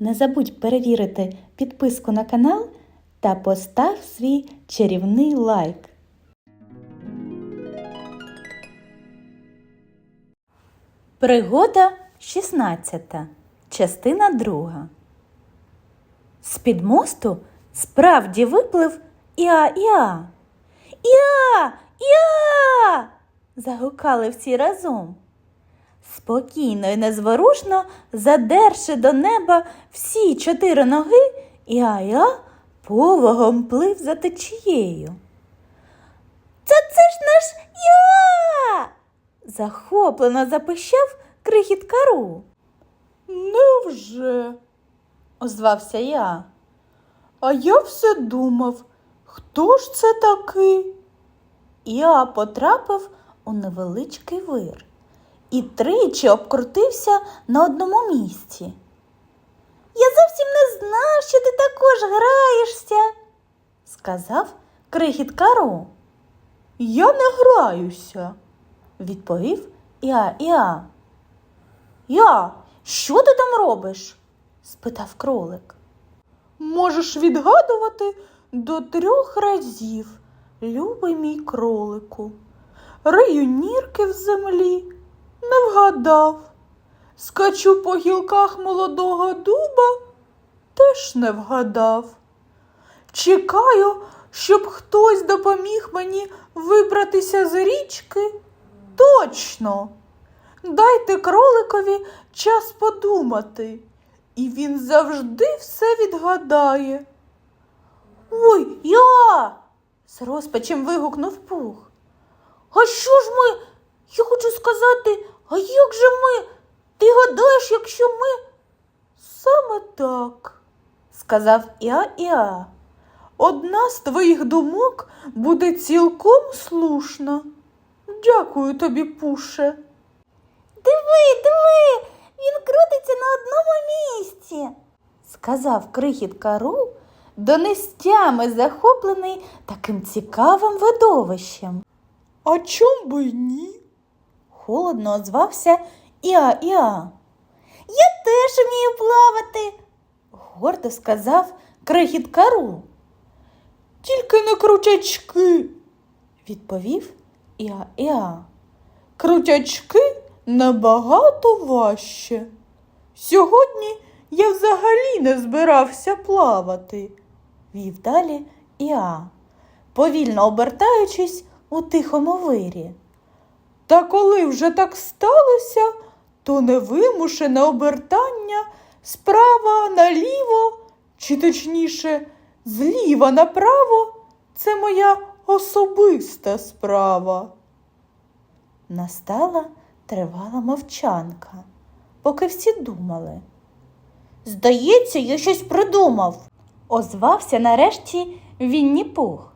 Не забудь перевірити підписку на канал та постав свій чарівний лайк. Пригода 16. Частина 2. З-під мосту справді виплив Іа-Іа. Іа! Іа! загукали всі разом. Спокійно і незворушно, задерши до неба всі чотири ноги, Іа-Іа повагом плив за течією. Це це ж наш Іа! захоплено запищав крихіт кару. Невже? озвався я. А я все думав, хто ж це такий? Я потрапив у невеличкий вир і тричі обкрутився на одному місці. Я зовсім не знав, що ти також граєшся, сказав крихіт кару, Я не граюся. відповів Іа Іа. Я, що ти там робиш? спитав кролик. Можеш відгадувати до трьох разів, любий мій кролику. Рию нірки в землі, не вгадав. Скачу по гілках молодого дуба, теж не вгадав. Чекаю, щоб хтось допоміг мені вибратися з річки. Точно. Дайте кроликові час подумати, і він завжди все відгадає. Ой, я. з розпачем вигукнув пух. А що ж ми? Я хочу сказати, а як же ми? Ти гадаєш, якщо ми? Саме так. сказав Іа Іа. Одна з твоїх думок буде цілком слушна. Дякую тобі, Пуше. Диви, диви, він крутиться на одному місці, сказав крихіт кару, донестями захоплений таким цікавим видовищем. А чом би ні? Холодно озвався Іа Іа. Я теж вмію плавати, гордо сказав крихіт кару, Тільки не крутячки. відповів Іа Іа. Крутячки набагато важче. Сьогодні я взагалі не збирався плавати. вів далі Іа, повільно обертаючись у тихому вирі. Та коли вже так сталося, то невимушене обертання справа наліво, чи точніше, зліва направо, це моя особиста справа. Настала тривала мовчанка, поки всі думали. Здається, я щось придумав, озвався нарешті Вінні Пух.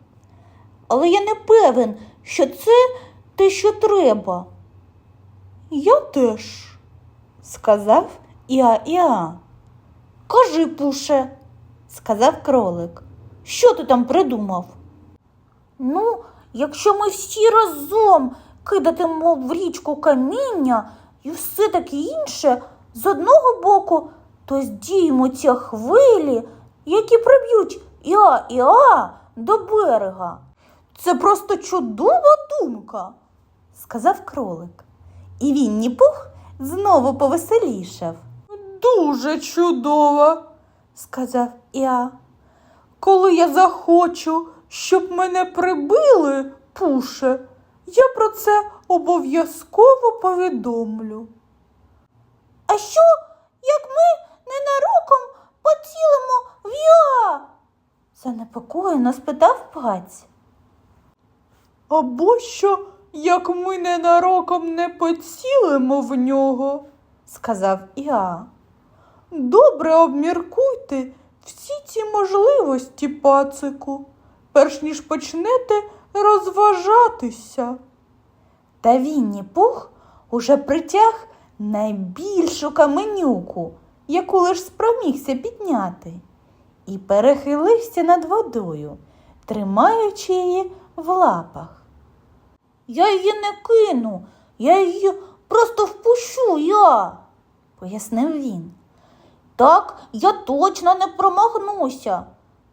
Але я не певен, що це те, що треба, Я теж. сказав Іа Іа. Кажи, Пуше, сказав кролик. Що ти там придумав? Ну, якщо ми всі разом кидатимо в річку каміння і все таке інше, з одного боку, то здіймуться хвилі, які приб'ють Іа Іа до берега. Це просто чудова думка, сказав кролик. І Вінні Пух знову повеселішав, Дуже чудова, сказав Іа. Коли я захочу, щоб мене прибили, пуше, я про це обов'язково повідомлю. А що, як ми ненароком поцілимо в я? занепокоєно спитав паць. Або що, як ми ненароком не поцілимо в нього, сказав Іа. добре обміркуйте всі ці можливості, пацику, перш ніж почнете розважатися. Та Вінні Пух уже притяг найбільшу каменюку, яку лиш спромігся підняти, і перехилився над водою, тримаючи її в лапах. Я її не кину, я її просто впущу я, пояснив він. Так, я точно не промахнуся.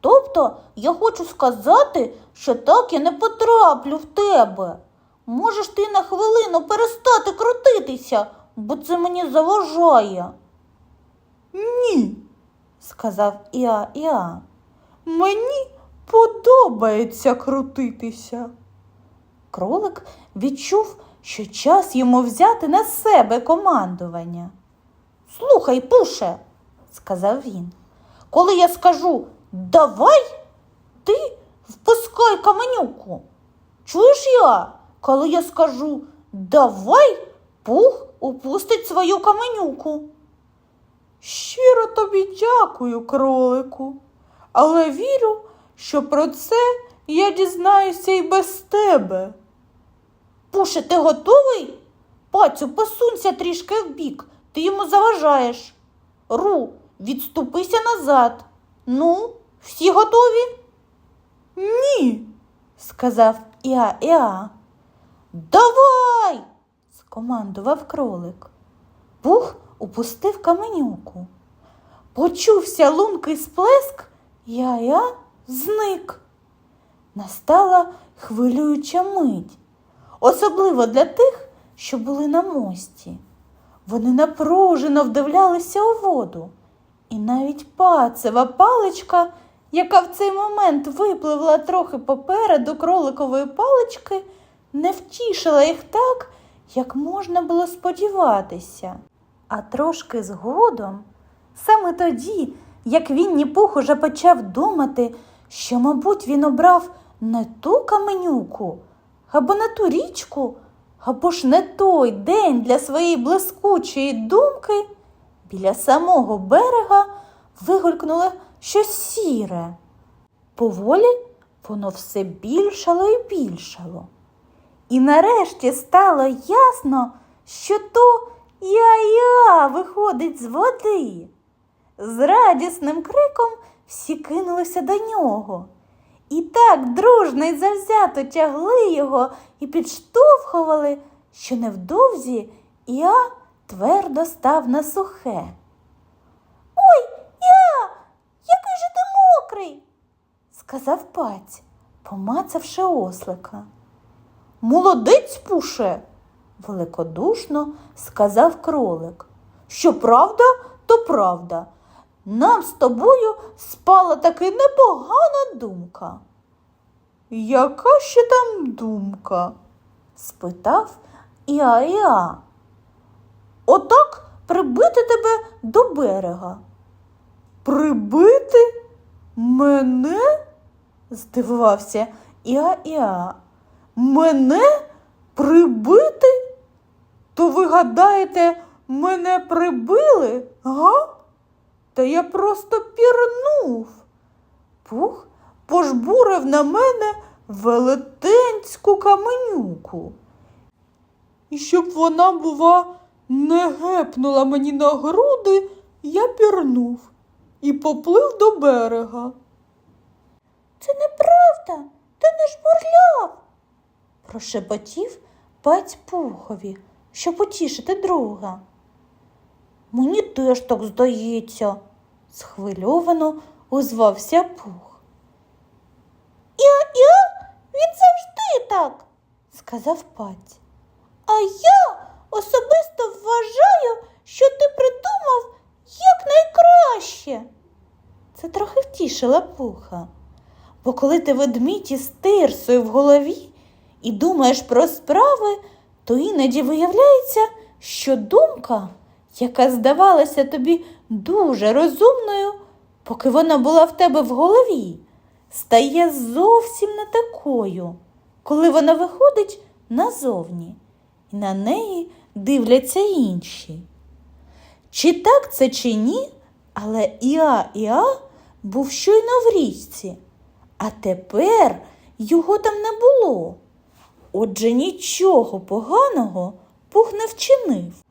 Тобто я хочу сказати, що так я не потраплю в тебе. Можеш ти на хвилину перестати крутитися, бо це мені заважає, Ні, сказав Іа Іа. мені подобається крутитися. Кролик відчув, що час йому взяти на себе командування. Слухай, пуше, сказав він, коли я скажу давай, ти впускай каменюку. Чуєш я? Коли я скажу давай, пух упустить свою каменюку. Щиро тобі дякую, кролику, але вірю, що про це я дізнаюся і без тебе. Пуше, ти готовий? Пацю, посунься трішки вбік, ти йому заважаєш. Ру, відступися назад. Ну, всі готові? Ні, сказав Іа Іа. Давай. скомандував кролик. Пух упустив каменюку. Почувся лункий сплеск, Іа-Іа зник. Настала хвилююча мить, особливо для тих, що були на мості. Вони напружено вдивлялися у воду, і навіть пацева паличка, яка в цей момент випливла трохи попереду кроликової палички, не втішила їх так, як можна було сподіватися. А трошки згодом, саме тоді, як Вінні Пух уже почав думати, що, мабуть, він обрав не ту каменюку, або не ту річку, або ж не той день для своєї блискучої думки, біля самого берега вигулькнуло щось сіре. Поволі воно все більшало і більшало. І нарешті стало ясно, що то я-я виходить з води. З радісним криком всі кинулися до нього. І так дружно й завзято тягли його і підштовхували, що невдовзі я твердо став на сухе. Ой, я, який же ти мокрий, сказав паць, помацавши ослика. Молодець, пуше, великодушно сказав кролик. Що правда, то правда. Нам з тобою спала таки непогана думка. яка ще там думка? спитав Іа-Іа. Отак прибити тебе до берега. Прибити мене? здивувався Іа-Іа. Мене прибити? То ви гадаєте, мене прибили? Га? Та я просто пірнув. Пух Пожбурив на мене велетенську каменюку. І щоб вона, бува, не гепнула мені на груди, я пірнув і поплив до берега. Це неправда, ти не жбурляв, прошепотів паць пухові, щоб утішити друга. Мені теж так здається, схвильовано озвався пух. Я, я, він завжди так, сказав паць. А я особисто вважаю, що ти придумав якнайкраще. Це трохи втішила пуха. Бо коли ти ведмідь із тирсою в голові і думаєш про справи, то іноді виявляється, що думка, яка здавалася тобі дуже розумною, поки вона була в тебе в голові, стає зовсім не такою, коли вона виходить назовні, і на неї дивляться інші. Чи так це чи ні, але Іа Іа був щойно в річці, а тепер його там не було. Отже нічого поганого Пух не вчинив.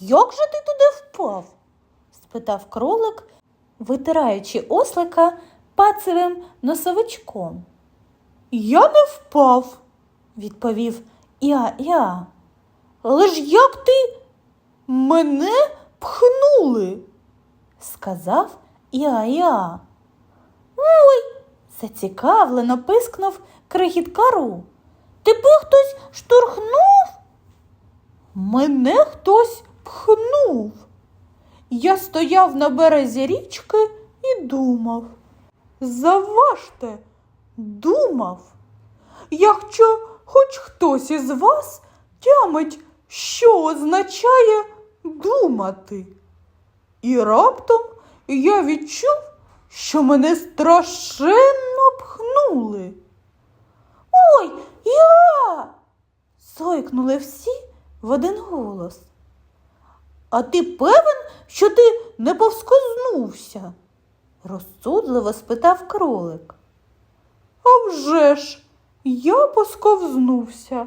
Як же ти туди впав? спитав кролик, витираючи ослика пацевим носовичком. Я не впав. Відповів Іа Іа. Але ж як ти Мене пхнули. сказав Іа-Іа. Ой, зацікавлено пискнув крихіт кару. Тебе хтось штурхнув? Мене хтось пхнув. Я стояв на березі річки і думав. Заважте, думав. Якщо хоч хтось із вас тямить, що означає думати. І раптом я відчув, що мене страшенно пхнули. Ой, я. Зойкнули всі в один голос. А ти певен, що ти не повскознувся? розсудливо спитав кролик. А вже ж, я посковзнувся.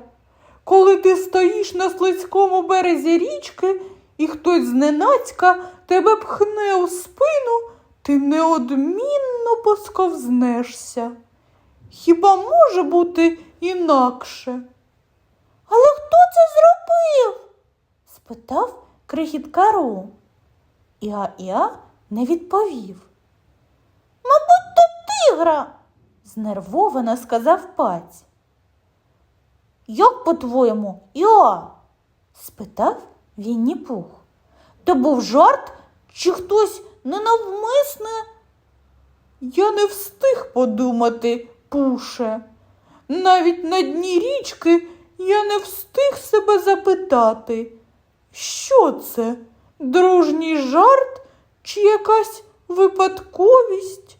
Коли ти стоїш на слизькому березі річки і хтось зненацька тебе пхне у спину, ти неодмінно посковзнешся. Хіба може бути інакше? Але хто це зробив? спитав крихіт кару. Іа-Іа не відповів. Мабуть, то тигра, знервовано сказав паць. Як по-твоєму, Іа? спитав Вінні Пух. То був жарт чи хтось ненавмисне? Я не встиг подумати, пуше. Навіть на дні річки я не встиг себе запитати, що це, дружній жарт чи якась випадковість?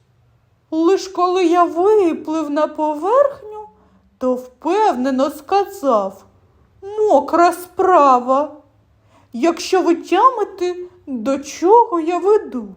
Лиш коли я виплив на поверхню, то впевнено сказав мокра справа. Якщо ви тямите, до чого я веду.